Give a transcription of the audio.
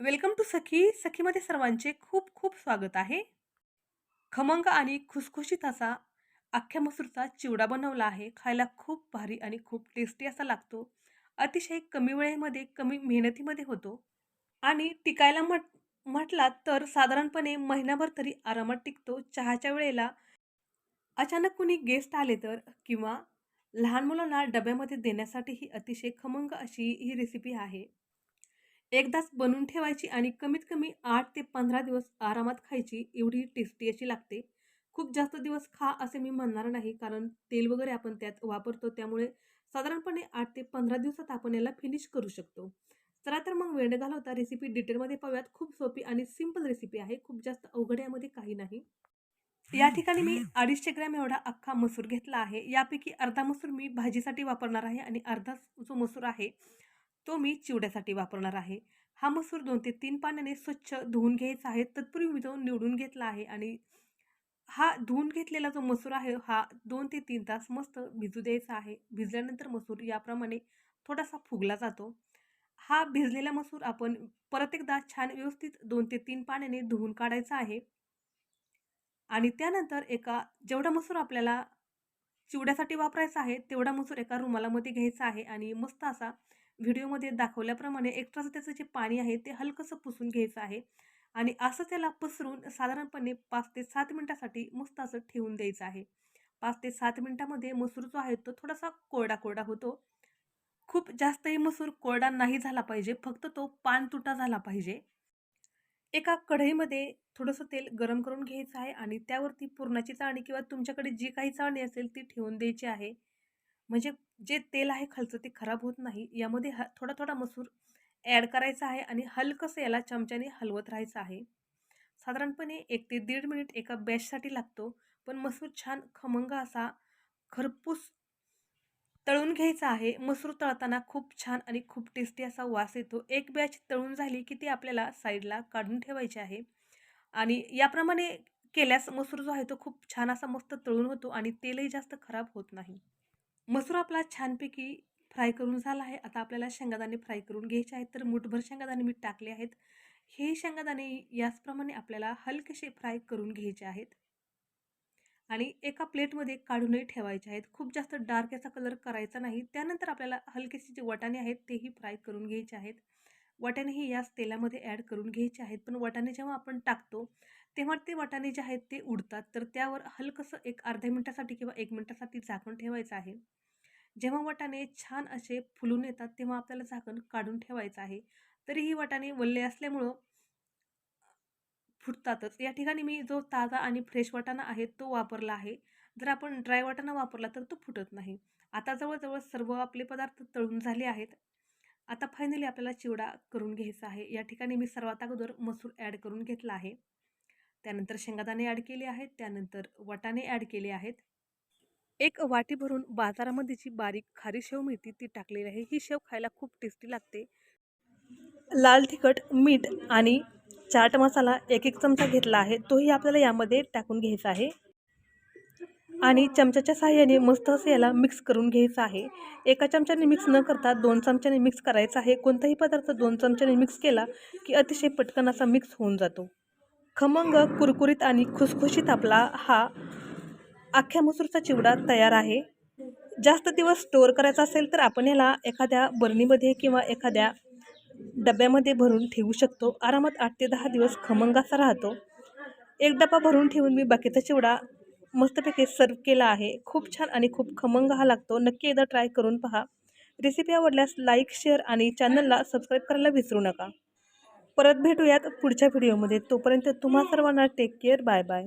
Welcome to सखी. सखीमध्ये सर्वांचे खूप खूप स्वागत आहे. खमंग आणि खुसखुशीत असा अख्ख्या मसूरचा चिवडा बनवला आहे. खायला खूप भारी आणि खूप टेस्टी असा लागतो. अतिशय कमी वेळेमध्ये कमी मेहनतीमध्ये होतो. आणि टिकायला म्हट म्हटला तर साधारणपणे महिनाभर तरी आरामात टिकतो. चहाच्या वेळेला अचानक कुणी गेस्ट आले तर किंवा लहान मुलांना डब्यामध्ये देण्यासाठी ही अतिशय खमंग अशी ही रेसिपी आहे. एकदाच बनवून ठेवायची आणि कमीत कमी आठ ते पंधरा दिवस आरामात खायची एवढी टेस्टी अशी लागते. खूप जास्त दिवस खा असे मी म्हणणार नाही कारण तेल वगैरे आपण त्यात वापरतो त्यामुळे साधारणपणे आठ ते पंधरा दिवसात आपण याला फिनिश करू शकतो. चला तर मग वेळ घालवता रेसिपी डिटेलमध्ये पाहूयात. खूप सोपी आणि सिंपल रेसिपी आहे. खूप जास्त अवघड यामध्ये काही नाही. या ठिकाणी मी अडीचशे ग्रॅम एवढा अख्खा मसूर घेतला आहे. यापैकी अर्धा मसूर मी भाजीसाठी वापरणार आहे आणि अर्धा जो मसूर आहे तो मी चिवड्यासाठी वापरणार आहे. हा मसूर दोन ते तीन पाण्याने स्वच्छ धुवून घ्यायचा आहे. तत्पूर्वी मी तो निवडून घेतला आहे आणि हा धुवून घेतलेला जो मसूर आहे हा दोन ते तीन तास मस्त भिजू द्यायचा आहे. भिजल्यानंतर मसूर याप्रमाणे थोडासा फुगला जातो. हा भिजलेला मसूर आपण परत एकदा छान व्यवस्थित दोन ते तीन पाण्याने धुवून काढायचा आहे. आणि त्यानंतर एका जेवढा मसूर आपल्याला चिवड्यासाठी वापरायचा आहे तेवढा मसूर एका रुमालामध्ये घ्यायचा आहे आणि मस्त असा व्हिडिओमध्ये दाखवल्याप्रमाणे एक्स्ट्राचं त्याचं जे पाणी आहे ते हलकंसं पुसून घ्यायचं आहे आणि असं त्याला पसरून साधारणपणे पाच ते सात मिनटासाठी मस्त असं ठेवून द्यायचं आहे. पाच ते सात मिनटामध्ये मसूर जो आहे तो थोडासा कोरडा कोरडा होतो. खूप जास्तही मसूर कोरडा नाही झाला पाहिजे फक्त तो पान तुटा झाला पाहिजे. एका कढईमध्ये थोडंसं तेल गरम करून घ्यायचं आहे आणि त्यावरती पुरणाची चाळणी किंवा तुमच्याकडे जी काही चाळणी असेल ती ठेवून द्यायची आहे. म्हणजे जे तेल आहे खालचं ते खराब होत नाही. यामध्ये ह थोडा थोडा मसूर ॲड करायचा आहे आणि हलकंसं याला चमच्याने हलवत राहायचं आहे. साधारणपणे एक ते दीड मिनिट एका बॅचसाठी लागतो. पण मसूर छान खमंग असा खरपूस तळून घ्यायचा आहे. मसूर तळताना खूप छान आणि खूप टेस्टी असा वास येतो. एक बॅच तळून झाली की ती आपल्याला साईडला काढून ठेवायची आहे. आणि याप्रमाणे केल्यास मसूर जो आहे तो खूप छान असा मस्त तळून होतो आणि तेलही जास्त खराब होत नाही. मसूर आपला छानपैकी फ्राय करून झाला आहे. आता आपल्याला शेंगादाणे फ्राय करून घ्यायचे आहेत. तर मुठभर शेंगादाणे मी टाकले आहेत. हे शेंगादाणे याचप्रमाणे आपल्याला हलकेसे फ्राय करून घ्यायचे आहेत. आणि एका प्लेटमध्ये काढूनही ठेवायचे आहेत. खूप जास्त डार्क याचा कलर करायचा नाही. त्यानंतर आपल्याला हलकेसे जे वटाणे आहेत तेही फ्राय करून घ्यायचे आहेत. वाटाणे हे याच तेलामध्ये ॲड करून घ्यायचे आहेत. पण वटाणे जेव्हा आपण टाकतो तेव्हा ते वाटाणे जे आहेत ते उडतात. तर त्यावर हलकंसं एक अर्ध्या मिनटासाठी किंवा एक मिनटासाठी झाकण ठेवायचं आहे. जेव्हा वाटाणे छान असे फुलून येतात तेव्हा आपल्याला झाकण काढून ठेवायचं आहे. तरीही वाटाणे वल्ले असल्यामुळं फुटतातच. या ठिकाणी मी जो ताजा आणि फ्रेश वाटाणा आहे तो वापरला आहे. जर आपण ड्राय वाटाणा वापरला तर तो फुटत नाही. आता जवळजवळ सर्व आपले पदार्थ तळून झाले आहेत. आता फायनली आपल्याला चिवडा करून घ्यायचा आहे. या ठिकाणी मी सर्वात अगोदर मसूर ॲड करून घेतला आहे. त्यानंतर शेंगादाणे ॲड केले आहेत. त्यानंतर वटाणे ॲड केले आहेत. एक वाटी भरून बाजारामध्ये जी बारीक खारी शेव मिळते ती टाकलेली आहे. ही शेव खायला खूप टेस्टी लागते. लाल तिखट मीठ आणि चाट मसाला एक एक चमचा घेतला आहे. तोही आपल्याला यामध्ये टाकून घ्यायचा आहे. आणि चमच्याच्या साहाय्याने मस्त असं याला मिक्स करून घ्यायचं आहे. एका चमच्याने मिक्स न करता दोन चमच्याने मिक्स करायचा आहे. कोणताही पदार्थ दोन चमच्याने मिक्स केला की अतिशय पटकन असा मिक्स होऊन जातो. खमंग कुरकुरीत आणि खुसखुशीत आपला हा अख्ख्या मसूरचा चिवडा तयार आहे. जास्त दिवस स्टोअर करायचा असेल तर आपण याला एखाद्या बरणीमध्ये किंवा एखाद्या डब्यामध्ये भरून ठेवू शकतो. आरामात आठ ते दहा दिवस खमंग असा राहतो. एक डबा भरून ठेवून मी बाकीचा चिवडा मस्तपैकी सर्व केला आहे. खूप छान आणि खूप खमंग हा लागतो. नक्की एकदा ट्राय करून पहा. रेसिपी आवडल्यास लाईक शेअर आणि चॅनलला सबस्क्राईब करायला विसरू नका. परत भेटूयात पुढच्या व्हिडिओमध्ये तोपर्यंत तुम्हा सर्वांना टेक केअर बाय बाय